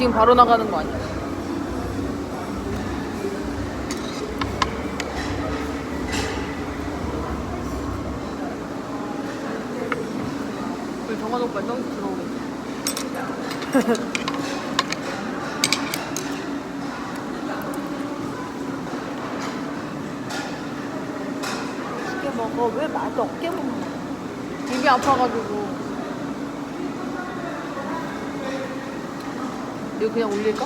지금 바로 나가는 거 아니야? 우리 정한 오빠 저기 들어오고 쉽게 먹어. 왜 맛이 없게 먹는 거야? 입이 아파가지고 이거 그냥 올릴까?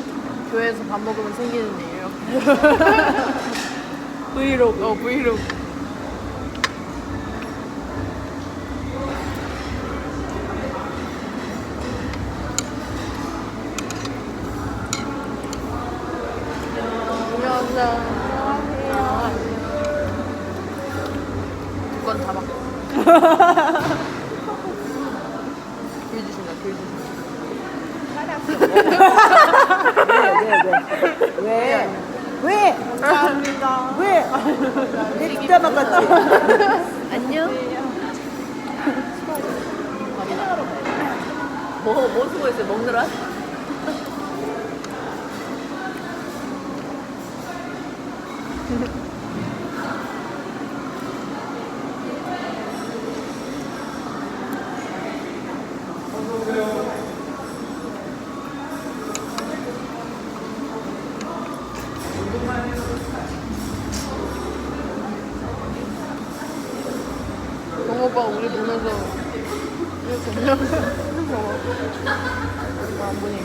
교회에서 밥 먹으면 생기는 일이에요 브이로그. 어 브이로그 안녕하세요 두건 다 먹고 귤 주신다 귤 주신다 왜? 왜? 감사합니다. 왜? 내 진짜 나갔지? 안녕 뭐, 뭐 수고했어요? 먹느라? 정 오빠가 우리 보면서 이렇게 그냥 이거 안 보니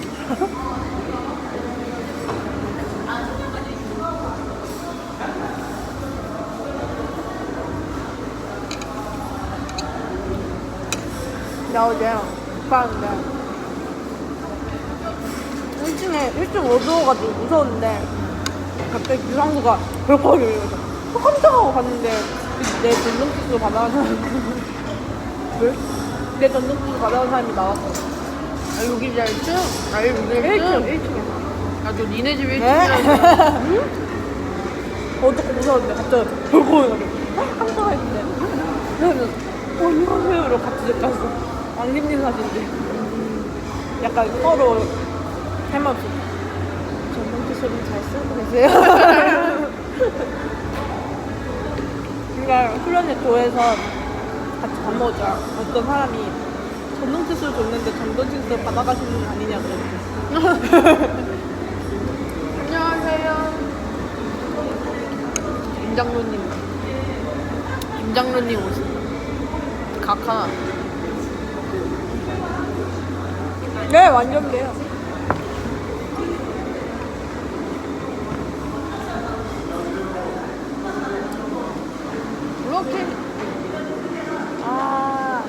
나 어제 오빠한테 1층에 1층 어두워가지고 무서웠는데 갑자기 유상수가 벌컥 이러면서 어, 깜짝 하고 갔는데 내 전동키스 받아간 사람이 왜? 내 전동키스 받아간 사람이 나왔어 아 여기 이제 1층? 아 여기 1층? 1층 1층에 아저 니네 집 1층이라서 네? 어떻게 무서웠는데 갑자기 벌컥 이러면서 어? 깜짝아 했는데 그러면 어 안녕하세요로 같이 집 갔어 왕님님 사진인데 약간 서로 할말없이 전동키스는 잘 쓰고 계세요. 그러니까 훈련에 조에서 같이 밥 먹자. 어떤 사람이 전동키스를 줬는데 전동키스 받아가시는 분 아니냐 그랬지 안녕하세요. 김장로님. 김장로님 오신 각하 네, 완전 돼요. 이렇게 아,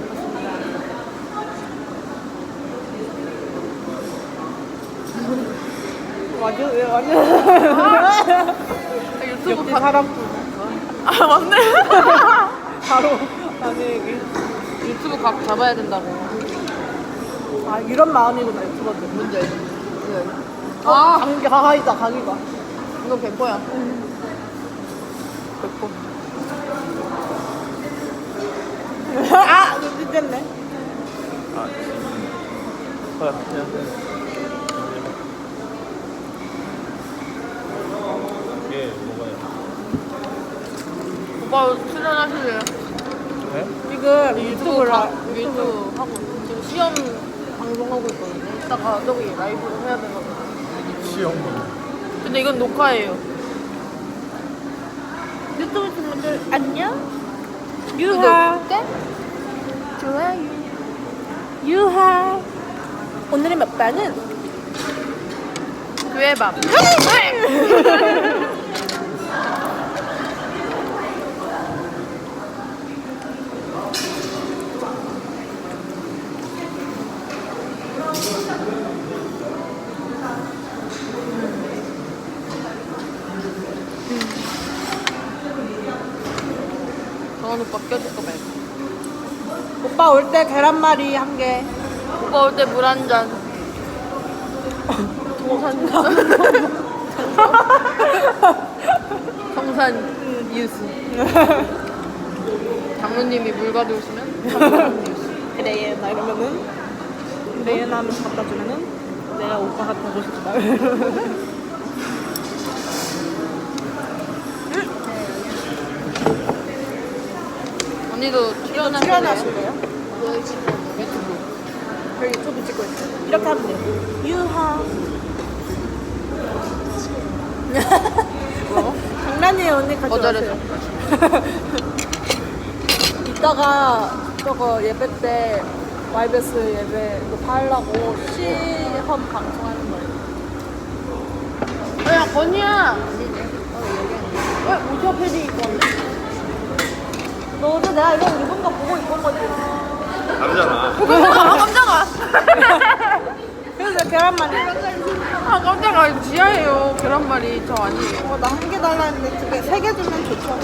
완전, 왜 완전. 아, 유튜브 옆에 가... 사람 아 맞네 바로 아니. 유튜브 각 잡아야 된다고 아 이런 마음이구나 유튜버들. 뭔지 알지? 네. 아, 아 강기 강아이다 강이가. 이거 100%야 100%. 아 챘네. 아, 아. 예, 먹어요. 오빠 출연하실래요? 네? 지금 유튜브 유튜브 하고 지금 시험 방송하고 있거든요. 이따가 저기 라이브로 해야 되거든요. 시험. 근데 이건 녹화예요. 유튜브 친구들 안녕. 유하. 구독, 좋아요. 유하. 오늘의 먹방은 교회 밥. 정한 오빠 껴줄까 말까? 오빠 올 때 계란말이 한 개. 오빠 올 때 물 한 잔. 동산. 성산 이웃. 장로님이 물 가져오시면 성산 이웃. 그래 나 이러면은 그래 나 하면서 갖다 주면은 내가 오빠가 되고 싶다. 언니도 출연하실래요? 출연하실래요? 유튜브. 저 유튜브 찍고 있어요. 이렇게 하면 돼요. 유하. 뭐? 장난이에요 언니 거절해서. 마세요. 이따가 저거 예배 때 YBS 예배 이거 하려고 시험 방송하는 거예요. 야, 건이야! 왜 패딩 입고 왔네? 너 어제 내가 이거 입은 거 보고 입은 거지? 다르잖아. 아, 깜짝아! 그래서 계란말이. 아, 깜짝아. 이거 지하예요. 계란말이. 저 아니에요. 어, 나 한 개 달라 했는데 두 개, 세 개 주면 좋죠.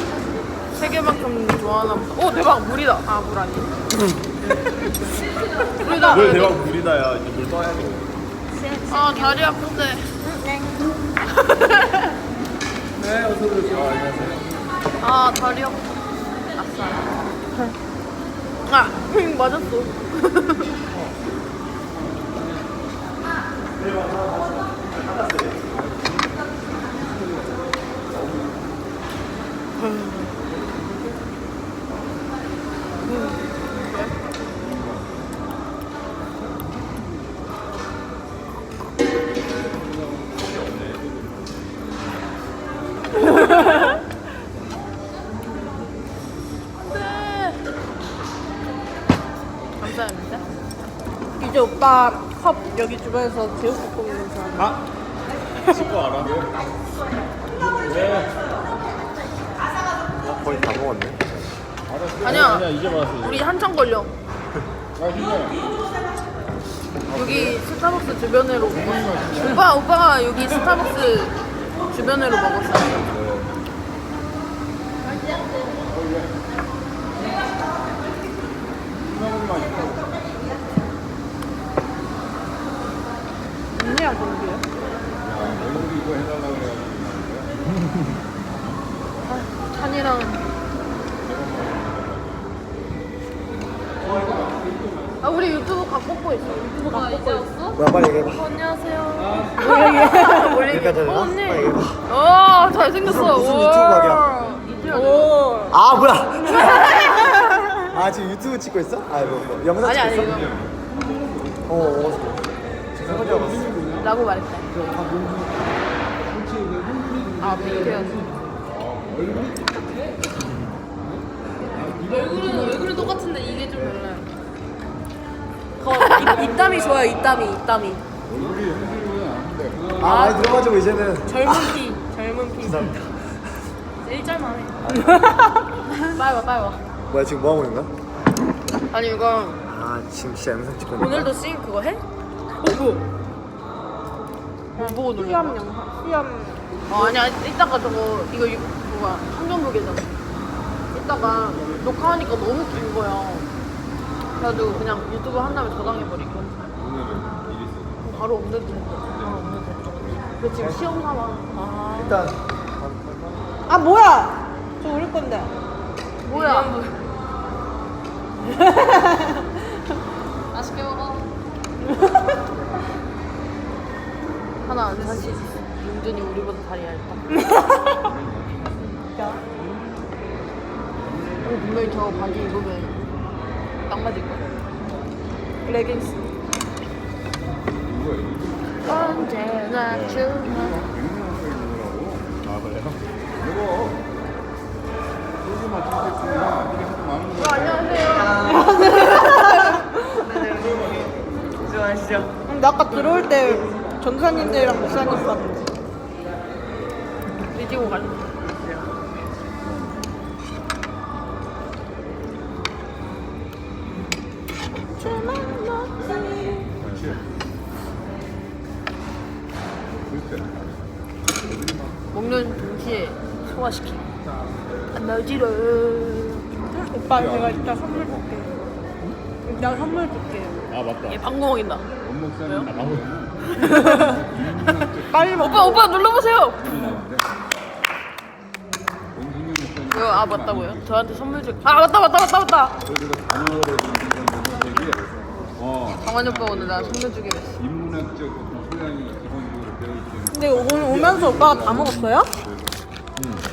세 개만큼 좋아하나 보다. 오, 대박. 물이다. 아, 물 아니야. 물이다. 뭘 대박 물이다야. 이제 물 떠야지. 아, 다리 아픈데. 네, 어서 오세요. 아, 안녕하세요. 아, 다리 아파. 아, 핑 맞았어. 오빠 컵 여기 주변에서 제육볶음 냄새 나는 아? 친구 알아? 네. 어, 거의 다 먹었네. 아니야. 아니야, 이제 받았어. 우리 한참 걸려. 아, 진짜. 여기 스타벅스 주변으로 먹었어. 오빠, 오빠가 여기 스타벅스 주변으로 먹었어. 언니랑 동기예요? 찬이랑 아 우리 유튜브 각 뽑고 있어. 유튜브 각 뽑고 있어? 뭐야 빨리 얘기해봐 안녕하세요. 여기까지 어, 하나? 언니. 빨리 얘기해봐 어 잘생겼어. 무슨-. 유튜브 각이야? 오. 아 뭐야 아 지금 유튜브 찍고 있어? 아 뭐, 뭐 영상 아니 찍고 아니 있어? 이거 어, 어 제가 먼저 알았어 라고. 아빅 해야지. 얼굴은 얼굴은 똑같은데 이게 좀 달라요. 거, 입, 입담이 좋아요, 입담이, 입담이. 아 많이 들어가지고 이제는 젊은 피, 젊은 피. 감사합니다 일절만 해. 빨리 와 빨리 와. 뭐야 지금 뭐 하고 있는 거야? 아니 이거 아 지금 진짜 영상 찍고 있는 거야? 오늘도 씬 그거 해? 어 뭐? 어 보고 놀려. 수염 영상, 수염. 어 아니야 이따가 저거 이거 유- 뭐야 청정부계잖아. 이따가 녹화하니까 너무 긴 거야. 그래가지고 그냥 유튜브 한 다음에 저장해버리고. 바로 업로드 된 거야. 바로 업로드 된 거야. 근데 지금 시험 삼아. 아 일단 아, 뭐야! 저 우리 건데. 뭐야? 맛있게 먹어. 하나 사실 윤준이 우리보다 다리 얇다. 야. 어, 분명히 저 바지 입으면 딱 맞을 거야. 레깅스. 언제나 주만. 아, 그래요? 어, 안녕하세요. 음, 나 아까 들어올 때 전사님들이랑 목사님 봤는데. 뒤지고 갈래. 먹는 동시에 소화시키. 안 나오지러. 응, 오빠, 제가 이따 선물 줄게. 이따 선물 줄게. 아, 맞다. 얘 방구 먹인다. 원목사님. 아, 방금. 빨리 먹어. 오빠 오빠 눌러보세요. 이거 아 맞다고요? 저한테 선물 줄. 아 맞다 맞다 맞다 맞다. 주는 선택이 어 오빠 오늘 나 손녀주기로 했어. 인문학적 어떤 소양이 기본적으로 되어 있기 근데 오늘 오면서 오빠가 다 먹었어요?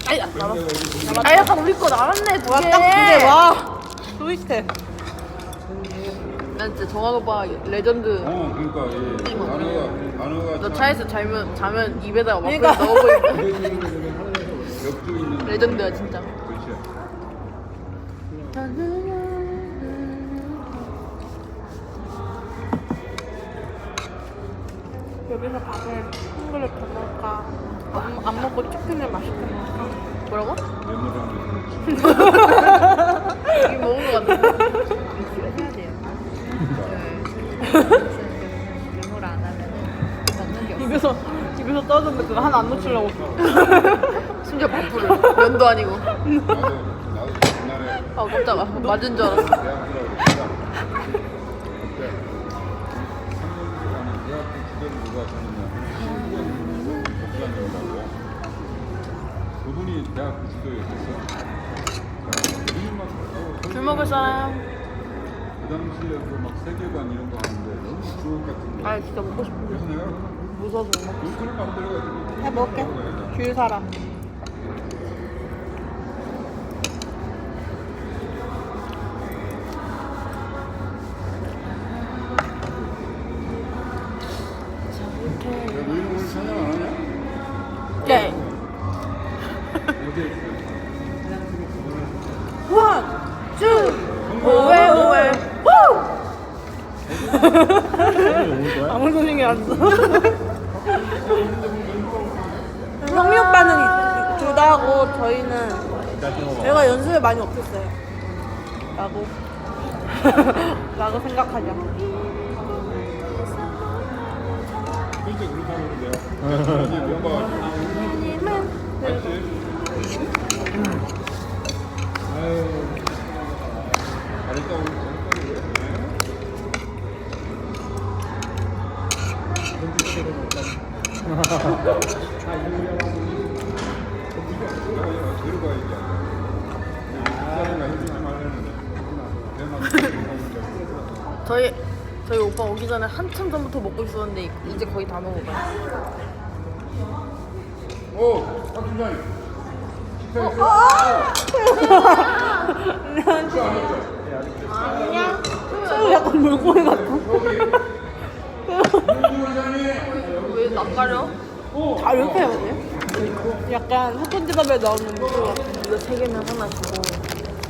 아니, 나도. 아, 약간 우리 거 나왔네, 두 와, 개. 딱 와. 스윗해. 난 진짜 정한 오빠 레전드. 어 그러니까 예. 단어가 단어가 너참 차에서 자면, 자면 입에다가 막걸리 그러니까. 넣어버린다. 엽조 있는 레전드야, 진짜. 그렇지 여기서 밥을 한 그릇 더 먹을까? 안, 안 먹고 치킨을 맛있게 먹을까? 뭐라고? 이게 먹은 거 같은 떨어졌는데 그거 하나 안 놓치려고. 심지어 밥풀을. 면도 아니고. 아, 깜짝아. 맞은 줄 알았어. 대학 들어가서 그때 3년 동안 대학교 주대를 누가 하느냐 복수하려고 그분이 대학교 주도였었어 술 먹을 사람. 그 당시에 그막 세계관 이런 거 하는데 너무 주옥 같은 거 아, 진짜 먹고 싶은데. 그래서 내가 그냥 만들어가지고 해 먹을게. 줄 사람. 네. 원, 투, 오웨, 오웨. 아무 소리가 안 나. 성미 오빠는 두다고 저희는 제가 연습을 많이 없었어요. 라고 라고 생각하죠. 진짜 그렇다고 그러는데요 이제 명박 맞지? 아유 잘했다 우리 저희, 저희 오빠 오기 전에 한참 전부터 먹고 있었는데, 이제 거의 다 먹어가요. 오! 박준장이 새우 약간 물고기 같아. 왜 낯가려? 잘 이렇게 해야 돼? 약간 스폰지밥에 나오는 물고기 같아. 이거 세 개면 하나 주고.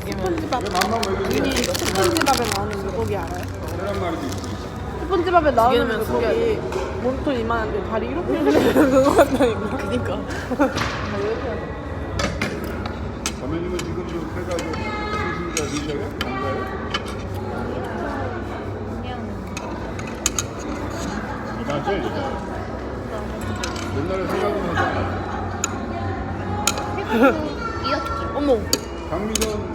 스폰지밥. 스폰지밥에 나오는 물고기 알아요? 스폰지밥에 나오는 물고기 몸통 이만한데 다리 이렇게 이렇게 그거 같다니까. 그니까. 자매님은 지금 좀 해가지고 신신자 리셔요? 뭔가요? 이다지 옛날에 했잖아 이었죠. 어머, 강미선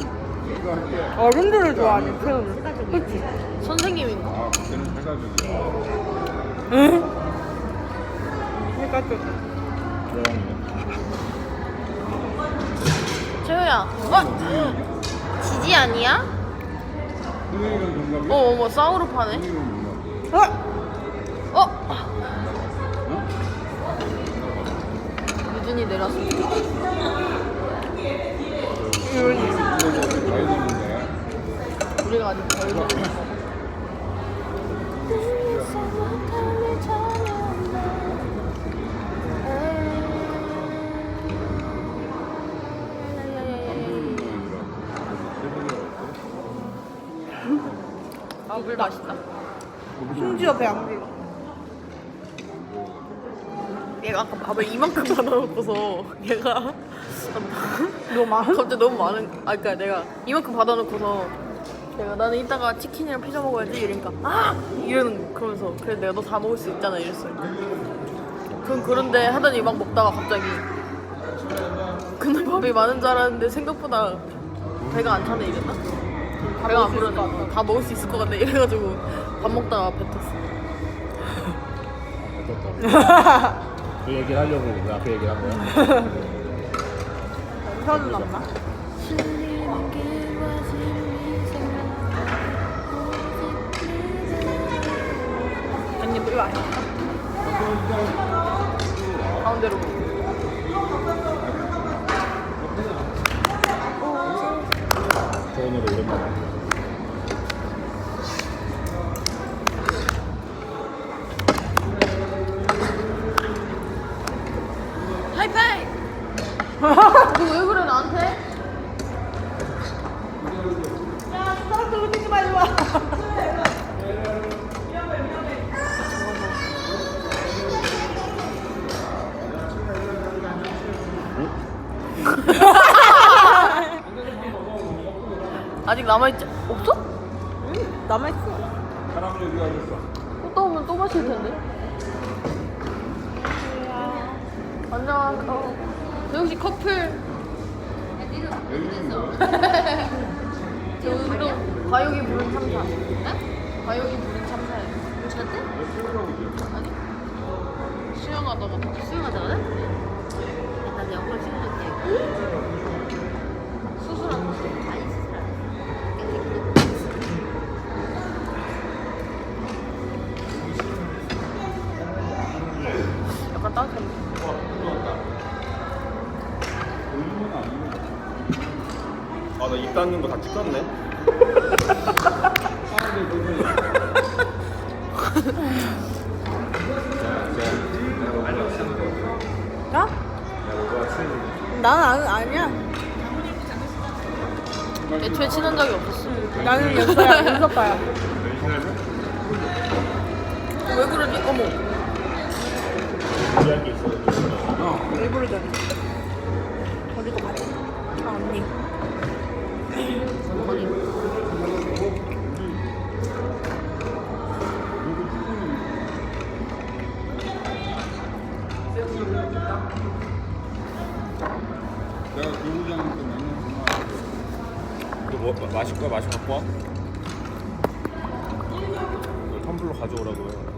씨가 할때 어른들을 좋아하네, 새우는. 그치? 선생님인가? 아 그때는 세가지고 응? 그러니까 채우야. 어? 지지 아니야? 동갑이야? 어, 어머, 쌍으로 파네. 동갑? 어? 어? 되는 거야? 우리가 아직 덜 먹었어. 아, 물 맛있다. 심지어 배안 불러. 얘가 아까 밥을 이만큼 받아놓고서 얘가 너무 많아? 갑자기 너무 많은 아 그니까 내가 이만큼 받아놓고서 내가 나는 이따가 치킨이랑 피자 먹어야지 이러니까 아 이러는 그러면서 그래 내가 너 다 먹을 수 있잖아 이랬어요 그럼 그런데 하더니 막 먹다가 갑자기 근데 밥이 많은 줄 알았는데 생각보다 배가 안 차네 이랬나? 배가 안 부르네 다 먹을 수 있을 것 같네 이래가지고 밥 먹다가 뱉었어 그 얘기를 하려고 그 앞에 얘기를 한 거야? 현은 없나? 이거 아니야? 가운데로. 저번으로 오랜만에. 남아있지? 없어? 응, 남아있어. 사람 여기 와있어 또 오면 또 마실 텐데. 안녕하세요. 저 혹시 커플? 저 운동 과욕이 부른 참사. 과욕이 부른 참사예요. 저때? 아니. 수영하다가 수영하다가? 난 영걸 수영할게. 연서빠야. 왜 그러지? 어머. 있어. 일부러 저기. 어디도 가지? 아, 언니. 내가 교무장한테 전화하고 너 뭐, 마- 마실 거야? 마시 갖고 와? 너 텀블러 가져오라고요.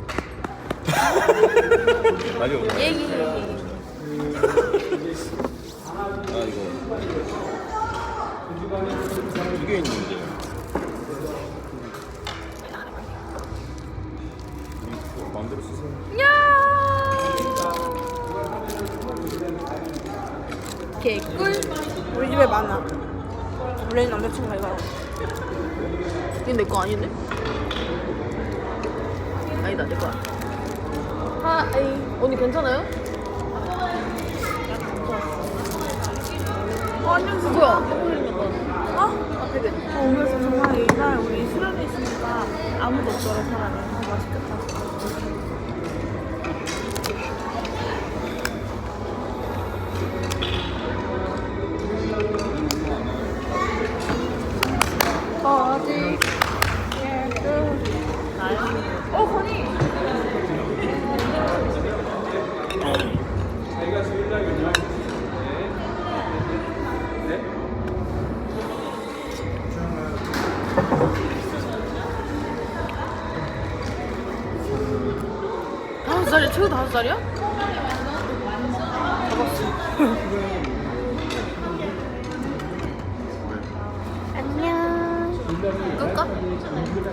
가져오. 얘기. 아, 이거. 두 개 있는데. 음, 마음대로 쓰세요. 개꿀. 우리 집에 많아. 원래는 남자친구가 이거. 아닌데? 아니다, 내 거야. 하이. 언니 괜찮아요? 어, 안녕, 누구야? 어? 앞에 계 어, 그래서 정말 이날 우리 수련회 있으니까 아무도 없더라, 사람이. 어, 맛있겠다.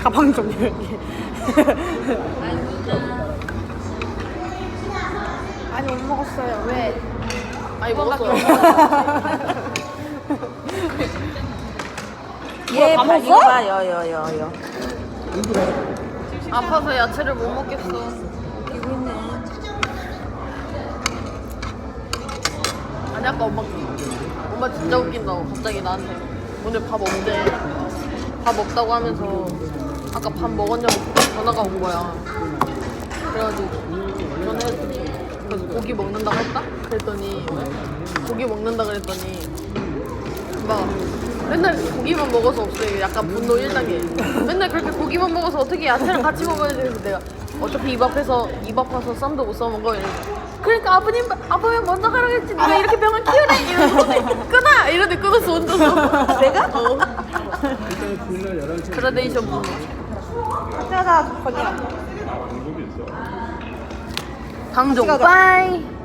가방 좀 이렇게. 아니, 못 먹었어요. 왜? 아니, 먹었어. 얘다 먹었어? 여여 여 여. 아파서 야채를 못 먹겠어. 아니 아까 엄마 엄마 진짜 웃긴다고 갑자기 나한테 오늘 밥 없대. 밥 없다고 하면서 아까 밥 먹었냐고 전화가 온 거야. 그래가지고 전화했더니 그래서 고기 먹는다고 했다? 그랬더니 고기 먹는다 그랬더니 막 맨날 고기만 먹어서 없어요. 약간 분노 1단계. 맨날 그렇게 고기만 먹어서 어떻게 야채랑 같이 먹어야지. 그래서 내가 어차피 입 앞에서 입 아파서 쌈도 못 싸먹어. 이러고. 그러니까 아버님 아빠면 먼저 했지. 네가 이렇게 병을 키우네. 이러고 끊어. 이러는데 끊었어 혼자서. 내가? 어. 그라데이션 분노. 짜자, 건이야. 가자. 빠이.